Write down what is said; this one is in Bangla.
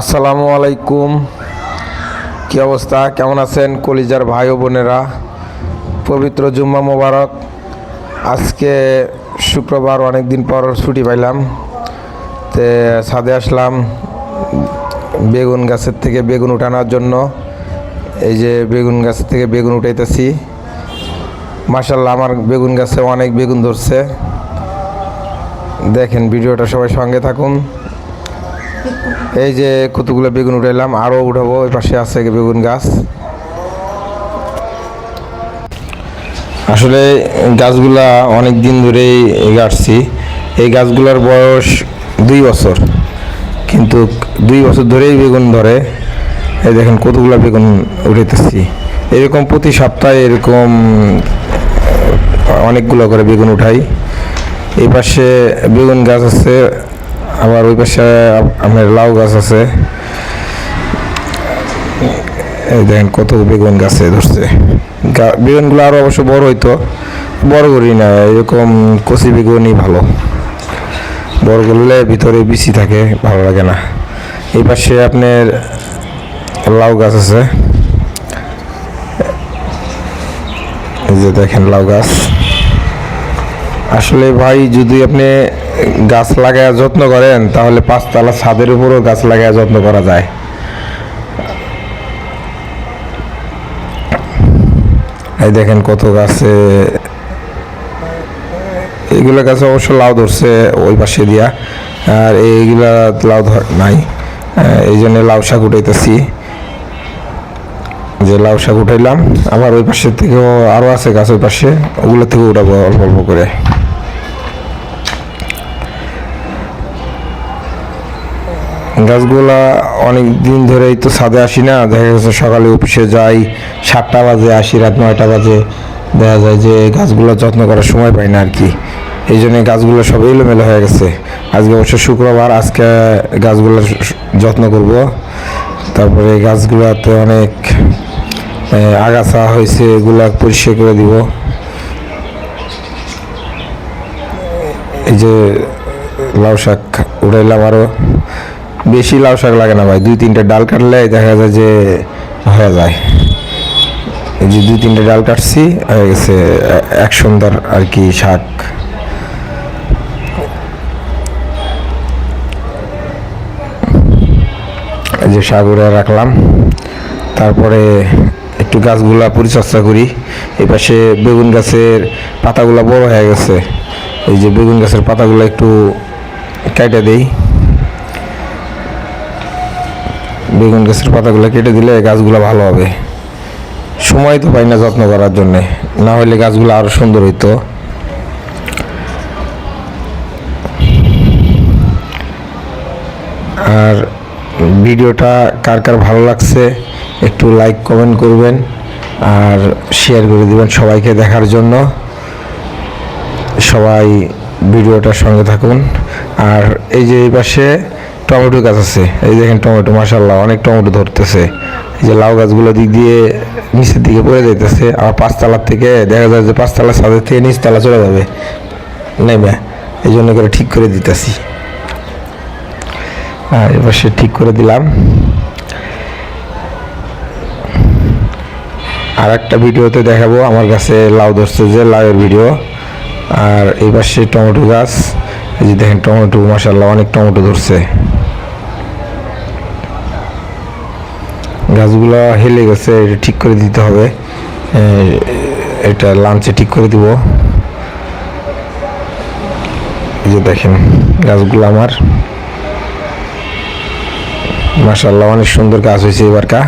আসসালামু আলাইকুম। কি অবস্থা? কেমন আছেন কলিজার ভাই ও বোনেরা? পবিত্র জুম্মা মোবারক। আজকে শুক্রবার, অনেক দিন পর ছুটি পাইলাম। তে ছাদে আসলাম, বেগুন গাছের থেকে বেগুন উঠানোর জন্য। এই যে বেগুন গাছ থেকে বেগুন উঠাইতেছি। মার্শাল্লাহ আমার বেগুন গাছে অনেক বেগুন ধরছে। দেখেন, ভিডিওটা সবাই সঙ্গে থাকুন। এই যে কতগুলো বেগুন উঠাইলাম আরও উঠাবো, ওই পাশে আছে বেগুন গাছ। আসলে গাছগুলা অনেক দিন ধরেই গাছছি। এই গাছগুলোর বয়স দুই বছর, কিন্তু দুই বছর ধরেই বেগুন ধরে। এই দেখেন কতগুলো বেগুন উঠাইতেছি। এরকম প্রতি সপ্তাহে এরকম অনেকগুলো করে বেগুন উঠাই। এই পাশে বেগুন গাছ আছে আবার ওই পাশে আমার লাউ গাছ আছে। এই দেখেন কত বেগুন গাছে ধরছে। বেগুনগুলো আরও অবশ্য বড় হইতো। বড় করি না, এরকম কচি বেগুনই ভালো। বড় করলে ভিতরে বিচি থাকে, ভালো লাগে না। এই পাশে আপনার লাউ গাছ আছে। এই যে দেখেন লাউ গাছ। আসলে ভাই, যদি আপনি গাছ লাগায় যত্ন করেন, তাহলে পাঁচতলা ছাদের উপরও গাছ লাগায় যত্ন করা যায়। এই দেখেন কত গাছে। এইগুলো গাছে অবশ্য লাউ ধরছে ওই পাশে দিয়া, আর এইগুলা লাউ ধর নাই। এই জন্য লাউ শাক উঠাইতেছি। যে লাউ শাক উঠাইলাম, আবার ওই পাশের থেকেও আরও আছে গাছ ওই পাশে, ওগুলো থেকে উঠাবো অল্প অল্প করে। গাছগুলা অনেক দিন ধরেই তো ছাদে আসি না। দেখা গেছে সকালে অফিসে যাই, সাতটা বাজে আসি, রাত নয়টা বাজে। দেখা যায় যে গাছগুলো যত্ন করার সময় পাই না আর কি এই জন্য গাছগুলো সব এলোমেলো হয়ে গেছে। আজকে অবশ্য শুক্রবার, আজকে গাছগুলো যত্ন করব। তারপরে গাছগুলোতে অনেক আগাছা হয়েছে, এগুলা পরিষ্কার করে দিব। এই যে, লাউ শাক উড়াইলাম আরও বেশি লাউ শাক লাগে না ভাই। দুই, তিনটে ডাল কাটলে দেখা যায় যে হয়ে যায়। এই যে দুই, তিনটে ডাল কাটছি, হয়ে গেছে এক সুন্দর আর কি শাক। যে শাক উড়ে রাখলাম। তারপরে একটু গাছগুলা পরিচর্যা করি। এই পাশে বেগুন গাছের পাতাগুলা বড় হয়ে গেছে। এই যে বেগুন গাছের পাতাগুলো একটু কেটে দেই। বেগুন গাছের পাতাগুলো কেটে দিলে গাছগুলো ভালো হবে। সময় তো পাই না যত্ন করার জন্যে। না হলে গাছগুলো আরও সুন্দর হইতো। আর ভিডিওটা কার কার ভালো লাগছে একটু লাইক কমেন্ট করবেন। আর শেয়ার করে দিবেন সবাইকে দেখার জন্য। সবাই ভিডিওটার সঙ্গে থাকুন। আর এই যে এই পাশে টমেটো গাছ আছে। এই দেখেন টমেটো মাসাল্লাহ অনেক টমেটো ধরতেছে। এই যে লাউ গাছগুলো দিক দিয়ে নিচের দিকে পড়ে যাইতেছে আর পাঁচতলার থেকে দেখা যায় যে পাঁচতলা ছাদের থেকে নিচতলা চলে যাবে। নেবে এই জন্য করে ঠিক করে দিতেছি। আর এবার সে ঠিক করে দিলাম। আর একটা ভিডিওতে দেখাবো, আমার কাছে লাউ ধরছে যে লাউয়ের ভিডিও। আর এই পাশে টমেটো গাছ। এই যে দেখেন টমেটো মাসাল্লাহ অনেক টমেটো ধরছে। গাছগুলো হেলে গেছে, এটা ঠিক করে দিতে হবে। এটা লাঞ্চে ঠিক করে দিব। এই যে দেখেন, গাছগুলো আমার। মাসাল্লাহ অনেক সুন্দর গাছ হয়েছে এবারকা